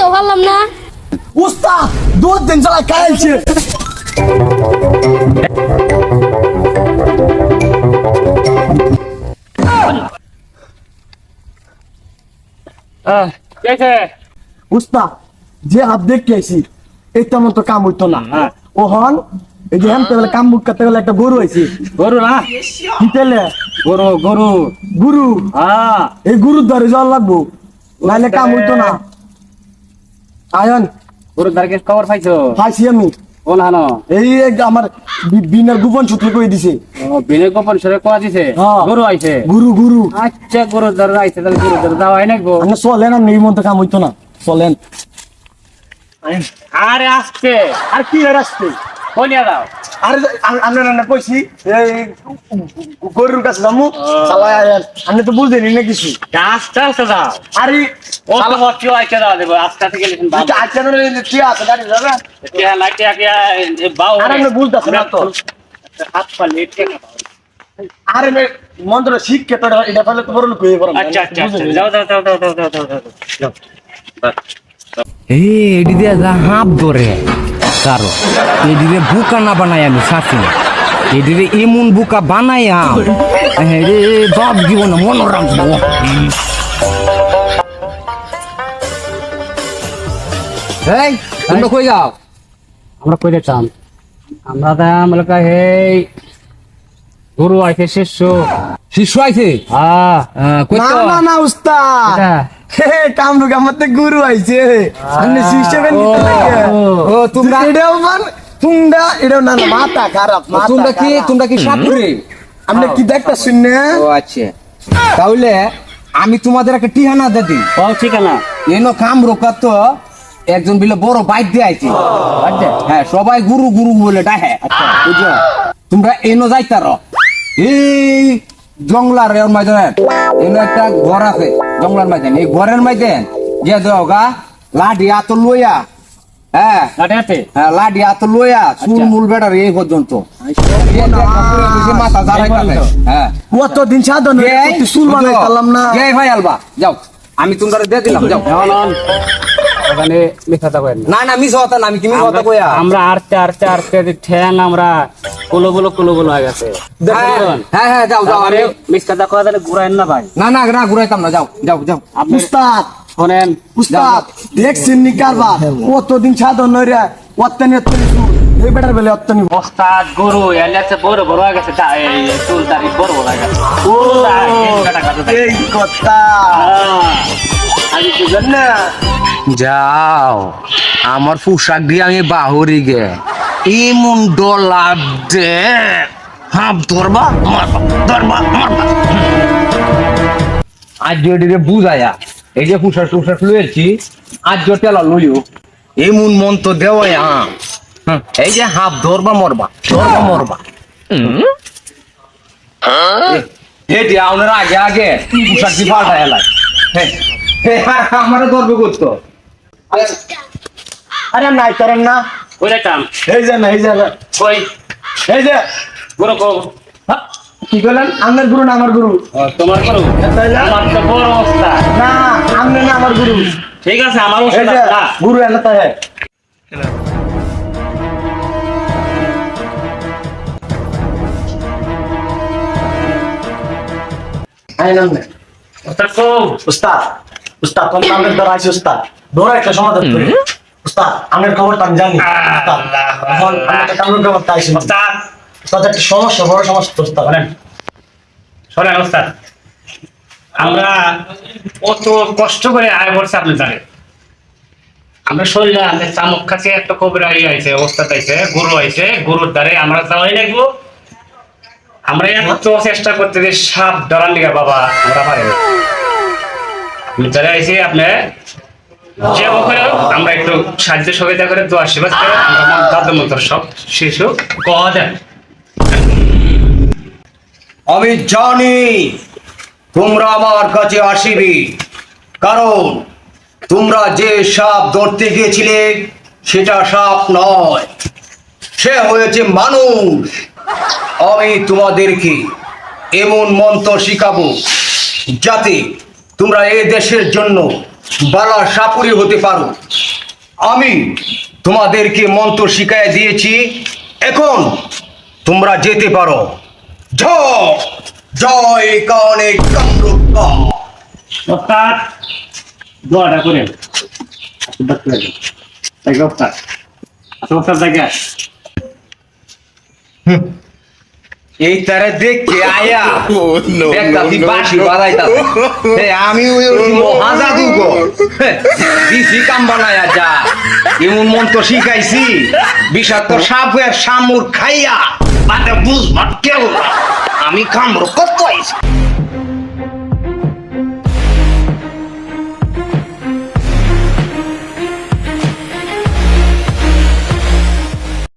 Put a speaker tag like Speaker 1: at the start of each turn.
Speaker 1: উঠতে পারলাম না।
Speaker 2: উস্তাদ দুধ দিন চালা
Speaker 3: কি
Speaker 2: যে হাত দেখতে আইছি এই তেমন তো কাম হইতো না।
Speaker 3: হ্যাঁ।
Speaker 2: ওহন এই যে হেমতে কাম বুক করতে গেলে একটা গরু আইছি।
Speaker 3: গরু না?
Speaker 2: হিতেলে
Speaker 3: গরু গরু।
Speaker 2: গুরু।
Speaker 3: হ্যাঁ।
Speaker 2: এই গুরুর ধরে জল লাগবো নাইলে কাম হইতো না। আয়ন।
Speaker 3: গরু দ্বারকে খবর পাইছো?
Speaker 2: পাইছি আমি।
Speaker 3: কোন হানো?
Speaker 2: এই আমার বিনার গোপন সূত্র কই দিছে?
Speaker 3: বিনার গোপন সূত্র কোয়া দিছে? গুরু আইছে।
Speaker 2: গুরু গুরু।
Speaker 3: আচ্ছা গরু দর আইছে তাহলে গুরু দর দাও হয় না গো
Speaker 2: আমি চলেন আমি এই মতো কাম হইতো না। চলেন।
Speaker 3: আরে আসছে
Speaker 2: আর কি আর আসছে
Speaker 3: কোনিয়া দাও
Speaker 2: আরে আমরা না কইছি এই গরুর কাছে যামু শালা আমি তো বুঝিনি না কিছু।
Speaker 3: আস্তে আস্তে দাও
Speaker 2: আরে
Speaker 3: শালা হচ্ছে আইকে দাও দেব আস্তে আস্তে গেলে
Speaker 2: আচ্ছা আচ্ছা না তুই আছে গাড়ি দাদা।
Speaker 3: কে লাইটে আকে বাও
Speaker 2: আরে আমি বলতাছ না তো।
Speaker 3: হাত পা লেটে
Speaker 2: আরে মে মন্ত্র শিখ তো এটা তো বড় লোক হয়ে পড়া
Speaker 3: আচ্ছা আচ্ছা, আচ্ছা যাও যাও যাও যাও যাও যাও যাও
Speaker 4: এডি দিয়া হাঁপ ধরে। কারও। এডিরে বুকা না বানাই আমি শাসি না এডিরে এমন বুকা বানাই হ্যাঁ রে বাপ জীবন মনে রাখব এই তোমরা কই যাও?
Speaker 3: আমরা কই দিতাম আমরা দাম লোকা হেই গুরু আইছে শিষ্য
Speaker 4: শিশু আইছে?
Speaker 3: হ্যাঁ?
Speaker 2: না না উস্তাদ। আমার তো গুরু আইছে। নিতে
Speaker 4: ও তোমরা
Speaker 2: এটাও মান তুমডা এটাও না না, মাথা খারাপ
Speaker 4: তোমরা কি। তোমরা কি সাপুরে?
Speaker 2: আপনি কি দেখতা শুনে
Speaker 4: ও আচ্ছা। তাহলে আমি তোমাদের একটা টিহানা দাদি
Speaker 3: ও ঠিক না
Speaker 4: এনো কাম রোকা তো একজন বিলে বড় বাইক দিয়ে আইছি। হ্যাঁ সবাই গুরু গুরু বলে ডাহে। বুঝছ? তোমরা এনো যাইতার। এই জংলার এর মাঝে। এনো একটা ঘর আছে। জংলার মাঝে এই ঘরের মাঝে যে দেওগা লাঠি আত লইয়া হ্যাঁ। হ্যাঁ লাঠি আত লইয়া চুল মুল বেটার এই পর্যন্ত। এই দেখা মাথা জারাই হ্যাঁ।
Speaker 2: দিন সাধন
Speaker 4: এই,
Speaker 2: চুল বানাই পারলাম না।
Speaker 4: ভাই আলবা যাও। আমি তোমার দিয়ে দিলাম যাও।
Speaker 3: এখন মিথ্যা করেন না।
Speaker 4: না না মিস হতা না আমি কি মিস হতা কইয়া?
Speaker 3: আমরা আরতে আরতে আরতে ঠ্যাং আমরা কুলো গুলো কুলো গুলো হয়ে গেছে।
Speaker 4: হ্যাঁ, হ্যাঁ হ্যাঁ যাও যাও
Speaker 3: তারপরে
Speaker 4: আমি
Speaker 3: মিথ্যা কথা তাহলে ঘুরাইন না ভাই।
Speaker 4: না না না ঘুরাইতাম না যাও যাও যাও।
Speaker 2: উস্তাদ!
Speaker 3: শোনেন
Speaker 2: উস্তাদ! দেখছেন নি কারবার। কতদিন সাধন নইরা অত্যানি অত্যানি এই বেটার বেলে অত্যানি।
Speaker 3: ওস্তাদ গরু এলাচে বড় বড় হয়ে গেছে এই চুল দাড়ি বড় বড় হয়ে গেছে।
Speaker 2: ও
Speaker 3: এই
Speaker 2: কথা।
Speaker 3: হ্যাঁ।
Speaker 4: যাও আমার পোশাক দিয়ে আমি বাহুরি গে ইমন ডলা দে হাফ ধরবা মারবা ধরবা মারবা আজ যেটিকে বুঝায়া এই যে পোশাক টুশাক লুয়েছি আজ তেলা লইও এমন মন তো দেওয়াই হুম, এই যে হাঁপ ধরবা মরবা ধরবা মরবা হেঁটে আপনার আগে আগে পোশাক দিয়ে পাল্টা এলাই আমারও ধরবে করতো
Speaker 2: আরে নাই করেন না।
Speaker 3: ওই দেখতাম
Speaker 2: এই যে না এই যে না।
Speaker 3: ওই
Speaker 2: এই যে।
Speaker 3: গরু কো
Speaker 2: হ্যাঁ, কি করলেন আমার গুরু না আমার গুরু?
Speaker 3: ও, তোমার গরু?
Speaker 2: তাইলে?
Speaker 3: আমার তো বড় অবস্থা।
Speaker 2: না আমনে না আমার গুরু।
Speaker 3: ঠিক আছে আমার
Speaker 2: এই
Speaker 3: ওষুধ
Speaker 2: যে
Speaker 3: না
Speaker 2: গুরু এনে তো হ্যাঁ আই নাম নে।
Speaker 3: ওস্তাদ কো
Speaker 2: উস্তাদ উস্তাদ কোন নামের দ্বারা উস্তাদ? দৌড়া একটা সমাধান করি উস্তাদ আমের আমি জানি। উস্তাদ, এখন আমি কামের খবরটা আইছি
Speaker 3: ওস্তাদ
Speaker 2: উস্তাদ। একটা সমস্যা বড় সমস্যা তো উস্তাদ
Speaker 3: বলেন। শোনেন ওস্তাদ আমরা কত কষ্ট করে আয় করছে আপনি জানেন? আমরা শরীরে আমাদের চামক কাছে একটা কবির আই আইছে ওস্তাদ আইছে গরু আইছে গরুর দ্বারে আমরা যাওয়াই লাগবো। আমরা এত চেষ্টা করতে যে সাপ দিকে বাবা আমরা পারি না। আপনি দ্বারে আইছি আপনি। যে করে আমরা একটু সাহায্য সহযোগিতা করে দোয়া আশীর্বাদ করে, আমরা দাদু মন্ত্র সব শিশু কহ দেন
Speaker 4: আমি জানি তোমরা আমার কাছে আসিবি, কারণ তোমরা যে সাপ ধরতে গিয়েছিলে, সেটা সাপ নয়। সে হয়েছে মানুষ। আমি তোমাদেরকে এমন মন্ত্র শিখাবো যাতে তোমরা এই দেশের জন্য বালা সাপুরি হতে পারো। আমি তোমাদেরকে মন্ত্র শিখাই দিয়েছি এখন তোমরা যেতে পারো। জয় কানে কামরূপা।
Speaker 3: দোয়াটা করেন। আশীর্বাদ আচ্ছা দেখে
Speaker 4: এই তারে দেখে আয়া বাঁশি বাজাইতা আমি ওই দিছি কাম বানায়া যা। এমন মন্ত্র শিখাইছি বিষাক্ত সাপের শামুর খাইয়া মানে বুঝবার কেউ আমি কামড় কত আইছি।